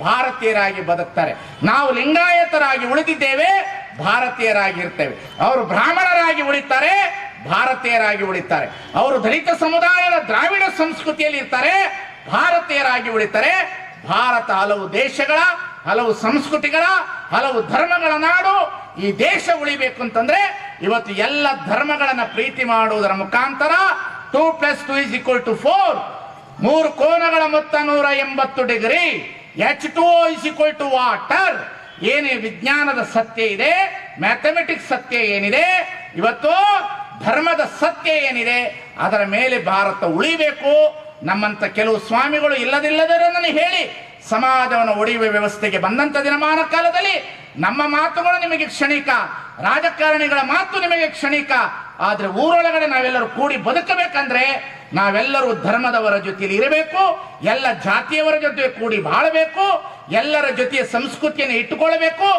ಭಾರತೀಯರಾಗಿ ಬದುಕ್ತಾರೆ. ನಾವು ಲಿಂಗಾಯತರಾಗಿ ಉಳಿದಿದ್ದೇವೆ, ಭಾರತೀಯರಾಗಿ ಇರ್ತೇವೆ. ಅವರು ಬ್ರಾಹ್ಮಣರಾಗಿ ಉಳಿತಾರೆ, ಭಾರತೀಯರಾಗಿ ಉಳಿತಾರೆ. ಅವರು ದಲಿತ ಸಮುದಾಯದ ದ್ರಾವಿಡ ಸಂಸ್ಕೃತಿಯಲ್ಲಿ ಇರ್ತಾರೆ, ಭಾರತೀಯರಾಗಿ ಉಳಿತಾರೆ ಭಾರತ ಹಲವು ದೇಶಗಳ, ಹಲವು ಸಂಸ್ಕೃತಿಗಳ, ಹಲವು ಧರ್ಮಗಳ ನಾಡು ಈ ದೇಶ ಉಳಿಬೇಕು ಅಂತಂದ್ರೆ ಇವತ್ತು ಎಲ್ಲ ಧರ್ಮಗಳನ್ನ ಪ್ರೀತಿ ಮಾಡುವುದರ ಮುಖಾಂತರ two plus two is equal to four ಮೂರು ಕೋನಗಳ ಮೊತ್ತ ನೂರ ಎಂಬತ್ತು degree. H two is equal to water ಏನೇ ವಿಜ್ಞಾನದ ಸತ್ಯ ಇದೆ ಮ್ಯಾಥಮೆಟಿಕ್ಸ್ ಸತ್ಯ ಏನಿದೆ, ಇವತ್ತು ಧರ್ಮದ ಸತ್ಯ ಏನಿದೆ, ಅದರ ಮೇಲೆ ಭಾರತ ಉಳಿಬೇಕು. ನಮ್ಮಂತ ಕೆಲವು ಸ್ವಾಮಿಗಳು ಇಲ್ಲದಿಲ್ಲದರನ್ನು ಹೇಳಿ, ಸಮಾಜವನ್ನು ಒಡೆಯುವ ವ್ಯವಸ್ಥೆಗೆ ಬಂದಂಥ ದಿನಮಾನ ಕಾಲದಲ್ಲಿ ನಮ್ಮ ಮಾತುಗಳು ನಿಮಗೆ ಕ್ಷಣಿಕ, ರಾಜಕಾರಣಿಗಳ ಮಾತು ನಿಮಗೆ ಕ್ಷಣಿಕ, ಆದರೆ ಊರೊಳಗಡೆ ನಾವೆಲ್ಲರೂ ಕೂಡಿ ಬದುಕಬೇಕಂದ್ರೆ ನಾವೆಲ್ಲರೂ ಧರ್ಮದವರ ಜೊತೆಯಲ್ಲಿ ಇರಬೇಕು, ಎಲ್ಲ ಜಾತಿಯವರ ಜೊತೆ ಕೂಡಿ ಬಾಳಬೇಕು, ಎಲ್ಲರ ಜೊತೆಯ ಸಂಸ್ಕೃತಿಯನ್ನು ಇಟ್ಟುಕೊಳ್ಳಬೇಕು,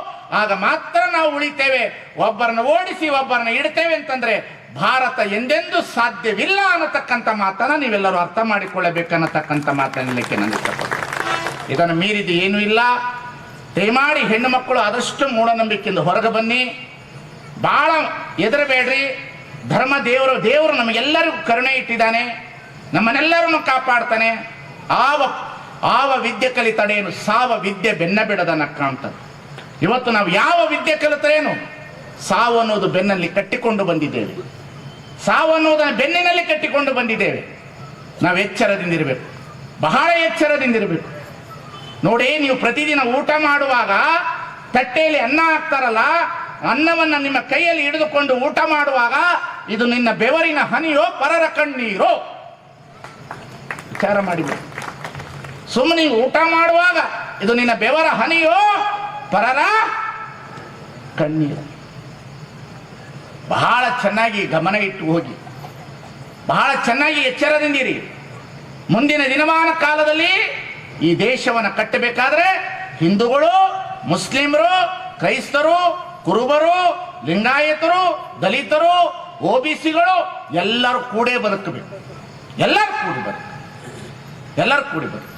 ಆಗ ಮಾತ್ರ ನಾವು ಉಳಿತೇವೆ. ಒಬ್ಬರನ್ನ ಓಡಿಸಿ ಒಬ್ಬರನ್ನ ಇಡ್ತೇವೆ ಅಂತಂದ್ರೆ ಭಾರತ ಎಂದೆಂದೂ ಸಾಧ್ಯವಿಲ್ಲ ಅನ್ನತಕ್ಕಂಥ ಮಾತನ್ನ ನೀವೆಲ್ಲರೂ ಅರ್ಥ ಮಾಡಿಕೊಳ್ಳಬೇಕನ್ನತಕ್ಕಂಥ ಮಾತನ್ನಲಿಕ್ಕೆ ನಾನು ಇಷ್ಟಪಡ್ತೀನಿ. ಇದನ್ನು ಮೀರಿದು ಏನೂ ಇಲ್ಲ. ದಯಮಾಡಿ ಹೆಣ್ಣು ಮಕ್ಕಳು ಆದಷ್ಟು ಮೂಢನಂಬಿಕೆಯಿಂದ ಹೊರಗೆ ಬನ್ನಿ. ಭಾಳ ಎದರಬೇಡ್ರಿ ಧರ್ಮ ದೇವರು ದೇವರು ನಮಗೆಲ್ಲರಿಗೂ ಕರುಣೆ ಇಟ್ಟಿದ್ದಾನೆ. ನಮ್ಮನ್ನೆಲ್ಲರನ್ನು ಕಾಪಾಡ್ತಾನೆ. ಆವ ಆವ ವಿದ್ಯೆ ಕಲಿತಡೇನು ಸಾವ ವಿದ್ಯೆ ಬೆನ್ನ ಬಿಡದನಕ್ಕ ಅಂತ ಇವತ್ತು ನಾವು ಯಾವ ವಿದ್ಯೆ ಕಲಿತರೇನು? ಸಾವು ಅನ್ನೋದು ಬೆನ್ನಲ್ಲಿ ಕಟ್ಟಿಕೊಂಡು ಬಂದಿದ್ದೇವೆ. ಸಾವು ಅನ್ನೋದನ್ನು ಬೆನ್ನಿನಲ್ಲಿ ಕಟ್ಟಿಕೊಂಡು ಬಂದಿದ್ದೇವೆ. ನಾವು ಎಚ್ಚರದಿಂದಿರಬೇಕು ಬಹಳ ಎಚ್ಚರದಿಂದಿರಬೇಕು ನೋಡಿ, ನೀವು ಪ್ರತಿದಿನ ಊಟ ಮಾಡುವಾಗ ತಟ್ಟೆಯಲ್ಲಿ ಅನ್ನ ಹಾಕ್ತಾರಲ್ಲ, ಅನ್ನವನ್ನು ನಿಮ್ಮ ಕೈಯಲ್ಲಿ ಹಿಡಿದುಕೊಂಡು ಊಟ ಮಾಡುವಾಗ ಇದು ನಿನ್ನ ಬೆವರಿನ ಹನಿಯೋ, ಪರರ ಕಣ್ಣೀರೋ? ವಿಚಾರ ಮಾಡಿಬೇಕು ಸುಮ್ಮನೆ ಊಟ ಮಾಡುವಾಗ ಇದು ನಿನ್ನ ಬೆವರ ಹನಿಯೋ, ಪರರ ಕಣ್ಣೀರು? ಬಹಳ ಚೆನ್ನಾಗಿ ಗಮನ ಇಟ್ಟು ಹೋಗಿ. ಬಹಳ ಚೆನ್ನಾಗಿ ಎಚ್ಚರದಿಂದಿರಿ. ಮುಂದಿನ ದಿನಮಾನ ಕಾಲದಲ್ಲಿ ಈ ದೇಶವನ್ನು ಕಟ್ಟಬೇಕಾದ್ರೆ ಹಿಂದೂಗಳು, ಮುಸ್ಲಿಮರು, ಕ್ರೈಸ್ತರು, ಕುರುಬರು, ಲಿಂಗಾಯತರು, ದಲಿತರು ಒ ಬಿ ಸಿಗಳು ಎಲ್ಲರೂ ಕೂಡೇ ಬದುಕಬೇಕು. ಎಲ್ಲರೂ ಕೂಡಿ ಬದುಕು. ಎಲ್ಲರೂ ಕೂಡಿ ಬದುಕು.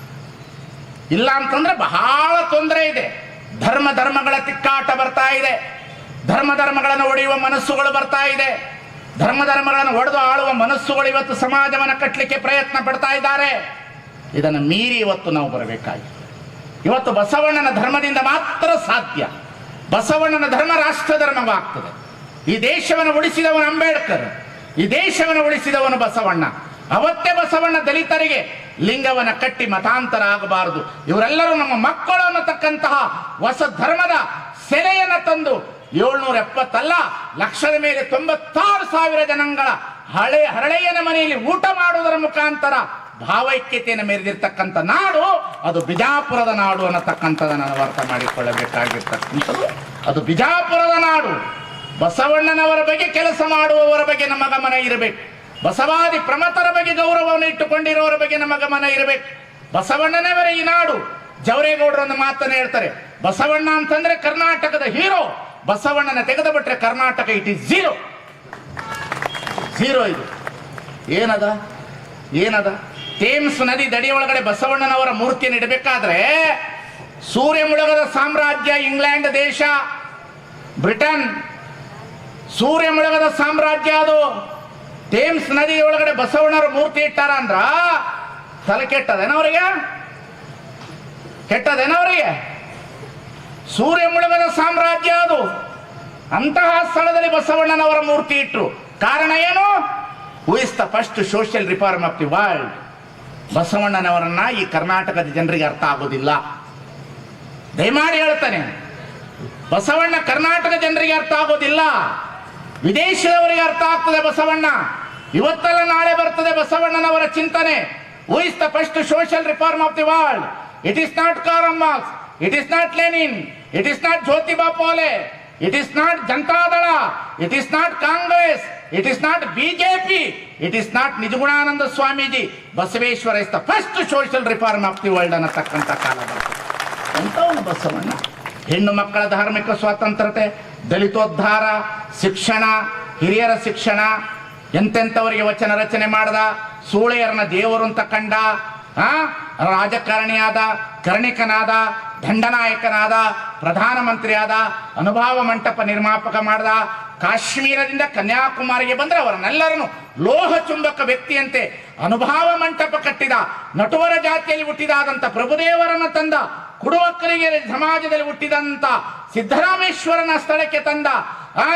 ಇಲ್ಲ ಅಂತಂದ್ರೆ ಬಹಳ ತೊಂದರೆ ಇದೆ. ಧರ್ಮ ಧರ್ಮಗಳ ತಿಕ್ಕಾಟ ಬರ್ತಾ ಇದೆ. ಧರ್ಮ ಧರ್ಮಗಳನ್ನು ಒಡೆಯುವ ಮನಸ್ಸುಗಳು ಬರ್ತಾ ಇದೆ. ಧರ್ಮ ಧರ್ಮಗಳನ್ನು ಒಡೆದು ಆಳುವ ಮನಸ್ಸುಗಳು ಇವತ್ತು ಸಮಾಜವನ್ನು ಕಟ್ಟಲಿಕ್ಕೆ ಪ್ರಯತ್ನ ಪಡ್ತಾ ಇದ್ದಾರೆ. ಇದನ್ನು ಮೀರಿ ಇವತ್ತು ನಾವು ಬರಬೇಕಾಗಿದೆ. ಇವತ್ತು ಬಸವಣ್ಣನ ಧರ್ಮದಿಂದ ಮಾತ್ರ ಸಾಧ್ಯ. ಬಸವಣ್ಣನ ಧರ್ಮ ರಾಷ್ಟ್ರ ಧರ್ಮವಾಗ್ತದೆ. ಈ ದೇಶವನ್ನು ಉಳಿಸಿದವನು ಅಂಬೇಡ್ಕರ್. ಈ ದೇಶವನ್ನು ಉಳಿಸಿದವನು ಬಸವಣ್ಣ. ಅವತ್ತೇ ಬಸವಣ್ಣ ದಲಿತರಿಗೆ ಲಿಂಗವನ್ನು ಕಟ್ಟಿ ಮತಾಂತರ ಆಗಬಾರದು. ಇವರೆಲ್ಲರೂ ನಮ್ಮ ಮಕ್ಕಳು ಅನ್ನತಕ್ಕಂತಹ ಹೊಸ ಧರ್ಮದ ಸೆಲೆಯನ್ನು ತಂದು ಏಳ್ನೂರ ಎಪ್ಪತ್ತಲ್ಲ ಲಕ್ಷದ ಮೇಲೆ ತೊಂಬತ್ತಾರು ಸಾವಿರ ಜನಗಳ ಹಳೆ ಹರಳೆಯನ ಮನೆಯಲ್ಲಿ ಊಟ ಮಾಡುವುದರ ಮುಖಾಂತರ ಭಾವೈಕ್ಯತೆಯನ್ನು ಮೆರೆದಿರ್ತಕ್ಕಂಥ ನಾಡು ಅದು ಬಿಜಾಪುರದ ನಾಡು ಅನ್ನತಕ್ಕಂಥದ್ದನ್ನು ನಾನು ಅರ್ಥ ಮಾಡಿಕೊಳ್ಳಬೇಕಾಗಿರ್ತಕ್ಕಂಥದ್ದು. ಅದು ಬಿಜಾಪುರದ ನಾಡು. ಬಸವಣ್ಣನವರ ಬಗ್ಗೆ ಕೆಲಸ ಮಾಡುವವರ ಬಗ್ಗೆ ನಮ್ಮ ಗಮನ ಇರಬೇಕು. ಬಸವಾದಿ ಪ್ರಮತರ ಬಗ್ಗೆ ಗೌರವವನ್ನು ಇಟ್ಟುಕೊಂಡಿರುವವರ ಬಗ್ಗೆ ನಮ್ಮ ಗಮನ ಇರಬೇಕು. ಬಸವಣ್ಣನವರ ಈ ನಾಡು. ಜವರೇಗೌಡರು ಒಂದು ಮಾತನ್ನು ಹೇಳ್ತಾರೆ. ಬಸವಣ್ಣ ಅಂತಂದ್ರೆ ಕರ್ನಾಟಕದ ಹೀರೋ. ಬಸವಣ್ಣನ ತೆಗೆದು ಬಿಟ್ರೆ Karnataka it is zero. Zero ಇದು. ಏನದ? ಏನದ? ಥೇಮ್ಸ್ ನದಿ ದಡಿ ಒಳಗಡೆ ಬಸವಣ್ಣನವರ ಮೂರ್ತಿಯನ್ನು ಇಡಬೇಕಾದ್ರೆ ಸೂರ್ಯ ಮುಳುಗದ ಸಾಮ್ರಾಜ್ಯ, ಇಂಗ್ಲೆಂಡ್ ದೇಶ, ಬ್ರಿಟನ್. ಸೂರ್ಯ ಮುಳುಗದ ಸಾಮ್ರಾಜ್ಯ ಅದು. ಥೇಮ್ಸ್ ನದಿ ಒಳಗಡೆ ಬಸವಣ್ಣರ ಮೂರ್ತಿ ಇಟ್ಟಾರ ಅಂದ್ರ ತಲೆ ಕೆಟ್ಟದೇನವರಿಗೆ ಕೆಟ್ಟದೇನವರಿಗೆ ಸೂರ್ಯ ಮುಳುಗದ ಸಾಮ್ರಾಜ್ಯ ಅದು. ಅಂತಹ ಸ್ಥಳದಲ್ಲಿ ಬಸವಣ್ಣನವರ ಮೂರ್ತಿ ಇಟ್ಟರು ಕಾರಣ ಏನು? Is the first social reform of the world ಬಸವಣ್ಣನವರನ್ನ ಈ ಕರ್ನಾಟಕದ ಜನರಿಗೆ ಅರ್ಥ ಆಗೋದಿಲ್ಲ. ದಯಮಾಡಿ ಹೇಳ್ತಾನೆ. ಬಸವಣ್ಣ ಕರ್ನಾಟಕ ಜನರಿಗೆ ಅರ್ಥ ಆಗೋದಿಲ್ಲ. ವಿದೇಶದವರಿಗೆ ಅರ್ಥ ಆಗ್ತದೆ ಬಸವಣ್ಣ. ಇವತ್ತೆಲ್ಲ ನಾಳೆ ಬರ್ತದೆ ಬಸವಣ್ಣನವರ ಚಿಂತನೆ. The first social reform of the world it is not Karl Marx it is not Lenin it is not Jyotiba Phule it is not Janata Dal it is not Congress it is not BJP it is not Nijagunananda Swamiji Basaveshwara is the first social reform of the world ಅನ್ನತಕ್ಕಂಥ ಕಾಲ ಬರ್ತದೆ ಬಸವಣ್ಣ? ಹೆಣ್ಣು ಮಕ್ಕಳ ಧಾರ್ಮಿಕ ಸ್ವಾತಂತ್ರ್ಯತೆ, ದಲಿತೋದ್ಧಾರ, ಶಿಕ್ಷಣ, ಹಿರಿಯರ ಶಿಕ್ಷಣ, ಎಂತೆಂಥವರಿಗೆ ವಚನ ರಚನೆ ಮಾಡ್ದ, ಸೂಳೆಯರನ್ನ ದೇವರು ಅಂತ ಕಂಡ, ಆ, ರಾಜಕಾರಣಿಯಾದ, ಕರ್ಣಿಕನಾದ ದಂಡನಾಯಕನಾದ, ಪ್ರಧಾನಮಂತ್ರಿಯಾದ, ಅನುಭವ ಮಂಟಪ ನಿರ್ಮಾಪಕ ಮಾಡಿದ, ಕಾಶ್ಮೀರದಿಂದ ಕನ್ಯಾಕುಮಾರಿಗೆ ಬಂದ್ರೆ ಅವರನ್ನೆಲ್ಲರನ್ನು ಲೋಹ ಚುಂಬಕ ವ್ಯಕ್ತಿಯಂತೆ ಅನುಭವ ಮಂಟಪ ಕಟ್ಟಿದ, ನಟುವರ ಜಾತಿಯಲ್ಲಿ ಹುಟ್ಟಿದಾದಂಥ ಪ್ರಭುದೇವರನ್ನು ತಂದ ಕುಡುವಕ್ಕರಿಗೆ ಸಮಾಜದಲ್ಲಿ ಹುಟ್ಟಿದಂತ ಸಿದ್ದರಾಮೇಶ್ವರನ ಸ್ಥಳಕ್ಕೆ ತಂದ, ಆ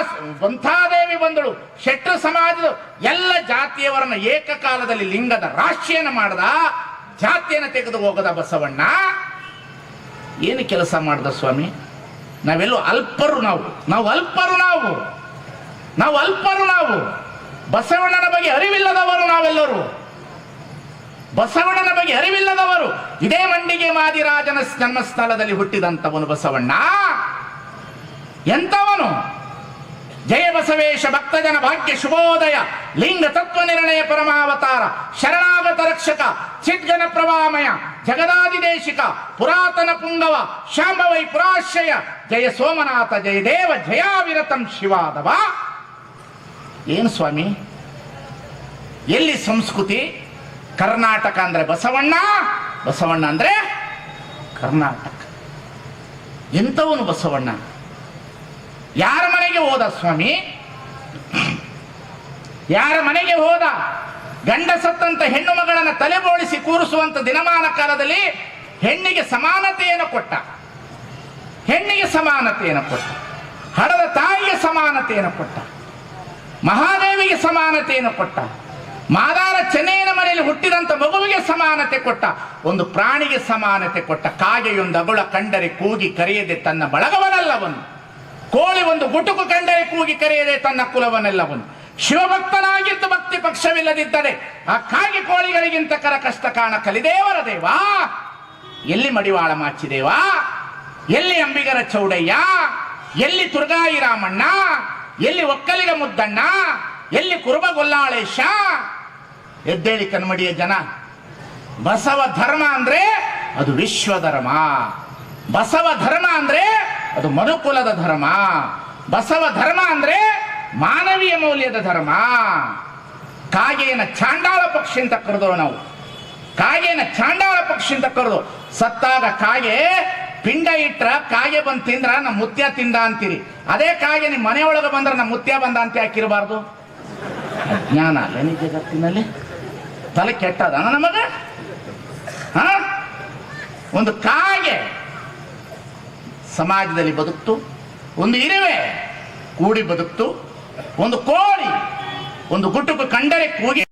ವಂಥಾದೇವಿ ಬಂದಳು. ಶೆಟ್ರ ಸಮಾಜದ ಎಲ್ಲ ಜಾತಿಯವರನ್ನ ಏಕಕಾಲದಲ್ಲಿ ಲಿಂಗದ ರಾಶಿಯನ್ನು ಮಾಡದ, ಜಾತಿಯನ್ನು ತೆಗೆದು ಹೋಗದ ಬಸವಣ್ಣ. ಏನು ಕೆಲಸ ಮಾಡ್ದ ಸ್ವಾಮಿ? ನಾವೆಲ್ಲೋ ಅಲ್ಪರು ನಾವು. ನಾವು ಅಲ್ಪರು ನಾವು. ನಾವು ಅಲ್ಪರು ನಾವು. ಬಸವಣ್ಣನ ಬಗ್ಗೆ ಅರಿವಿಲ್ಲದವರು ನಾವೆಲ್ಲರೂ. ಬಸವಣ್ಣನ ಬಗ್ಗೆ ಅರಿವಿಲ್ಲದವರು. ಇದೇ ಮಂಡಿಗೆ ಮಾದಿರಾಜನ ಜನ್ಮಸ್ಥಳದಲ್ಲಿ ಹುಟ್ಟಿದಂಥವನು ಬಸವಣ್ಣ. ಎಂಥವನು? ಜಯ ಬಸವೇಶ ಭಕ್ತಜನ ಭಾಗ್ಯ ಶುಭೋದಯ ಲಿಂಗ ತತ್ವ ನಿರ್ಣಯ ಪರಮಾವತಾರ ಶರಣಾಗತ ರಕ್ಷಕ ಚಿದ್ಗನ ಪ್ರವಾಮಯ ಜಗದಾದಿದೇಶಿಕ ಪುರಾತನ ಪುಂಗವ ಶಾಂಭವೈ ಪುರಾಶ್ರಯ ಜಯ ಸೋಮನಾಥ ಜಯ ದೇವ ಜಯಾವಿರತಂ ಶಿವಾದವ. ಏನು ಸ್ವಾಮಿ? ಎಲ್ಲಿ ಸಂಸ್ಕೃತಿ? ಕರ್ನಾಟಕ ಅಂದ್ರೆ ಬಸವಣ್ಣ ಬಸವಣ್ಣ ಅಂದ್ರೆ ಕರ್ನಾಟಕ. ಎಂಥವನು ಬಸವಣ್ಣ? ಯಾರ ಮನೆಗೆ ಹೋದ ಸ್ವಾಮಿ? ಯಾರ ಮನೆಗೆ ಹೋದ? ಗಂಡ ಸತ್ತಂತ ಹೆಣ್ಣು ಮಗಳನ್ನ ತಲೆಬೋಳಿಸಿ ಕೂರಿಸುವಂತ ದಿನಮಾನ ಕಾಲದಲ್ಲಿ ಹೆಣ್ಣಿಗೆ ಸಮಾನತೆಯನ್ನು ಕೊಟ್ಟ. ಹೆಣ್ಣಿಗೆ ಸಮಾನತೆಯನ್ನು ಕೊಟ್ಟ. ಹಡದ ತಾಯಿಗೆ ಸಮಾನತೆಯನ್ನು ಕೊಟ್ಟ. ಮಹಾದೇವಿಗೆ ಸಮಾನತೆಯನ್ನು ಕೊಟ್ಟ. ಮಾದಾರ ಚೆನ್ನೈನ ಮನೆಯಲ್ಲಿ ಹುಟ್ಟಿದಂತ ಮಗುವಿಗೆ ಸಮಾನತೆ ಕೊಟ್ಟ. ಒಂದು ಪ್ರಾಣಿಗೆ ಸಮಾನತೆ ಕೊಟ್ಟ. ಕಾಗೆಯೊಂದು ಅಗುಳ ಕಂಡರೆ ಕೂಗಿ ಕರೆಯದೆ ತನ್ನ ಬಳಗವನಲ್ಲವನು. ಕೋಳಿ ಒಂದು ಗುಟುಕು ಕಂಡರೆ ಕೂಗಿ ಕರೆಯದೆ ತನ್ನ ಕುಲವನ್ನೆಲ್ಲವನು ಶಿವಭಕ್ತನಾಗಿದ್ದು ಭಕ್ತಿ ಪಕ್ಷವಿಲ್ಲದಿದ್ದರೆ ಆ ಕಾಗೆ ಕೋಳಿಗಳಿಗಿಂತ ಕರ ಕಷ್ಟ ಕಾಣ ಕಲಿದೇವರ ದೇವಾ. ಎಲ್ಲಿ ಮಡಿವಾಳ ಮಾಚಿದೇವಾ ಎಲ್ಲಿ ಅಂಬಿಗರ ಚೌಡಯ್ಯ? ಎಲ್ಲಿ ತುರ್ಗಾಯಿ ರಾಮಣ್ಣ? ಎಲ್ಲಿ ಒಕ್ಕಲಿಗ ಮುದ್ದಣ್ಣ? ಎಲ್ಲಿ ಕುರುಬ ಗೊಲ್ಲಾಳೇಶ? ಎದ್ದೇಳಿ ಕನ್ಮಡಿಯ ಜನ, ಬಸವ ಧರ್ಮ ಅಂದ್ರೆ ಅದು ವಿಶ್ವ ಧರ್ಮ. ಬಸವ ಧರ್ಮ ಅಂದ್ರೆ ಅದು ಮನುಕುಲದ ಧರ್ಮ. ಬಸವ ಧರ್ಮ ಅಂದ್ರೆ ಮಾನವೀಯ ಮೌಲ್ಯದ ಧರ್ಮ. ಕಾಗೆಯನ್ನ ಚಾಂಡಾಳ ಪಕ್ಷಿ ಅಂತ ಕರೆದವು ನಾವು. ಕಾಗೆನ ಚಾಂಡಾಳ ಪಕ್ಷಿ ಅಂತ ಕರೆದು ಸತ್ತಾಗ ಕಾಗೆ ಪಿಂಡ ಇಟ್ರ ಕಾಗೆ ಬಂದು ತಿಂದ್ರ ನಮ್ಮ ಮುತ್ಯ ತಿಂದ ಅಂತೀರಿ. ಅದೇ ಕಾಗೆ ನಿಮ್ಮ ಮನೆಯೊಳಗೆ ಬಂದ್ರೆ ನಮ್ಮ ಮುತ್ಯ ಬಂದ ಅಂತ ಹಾಕಿರಬಾರ್ದು ಜ್ಞಾನ ಅಲ್ಲ ಜಗತ್ತಿನಲ್ಲಿ. ತಲೆ ಕೆಟ್ಟದ ನಮಗ? ಒಂದು ಕಾಗೆ ಸಮಾಜದಲ್ಲಿ ಬದುಕ್ತು, ಒಂದು ಇರುವೆ ಕೂಡಿ ಬದುಕ್ತು ಒಂದು ಕೋಳಿ ಒಂದು ಗುಟುಕು ಕಂಡರೆ ಕೂಗಿ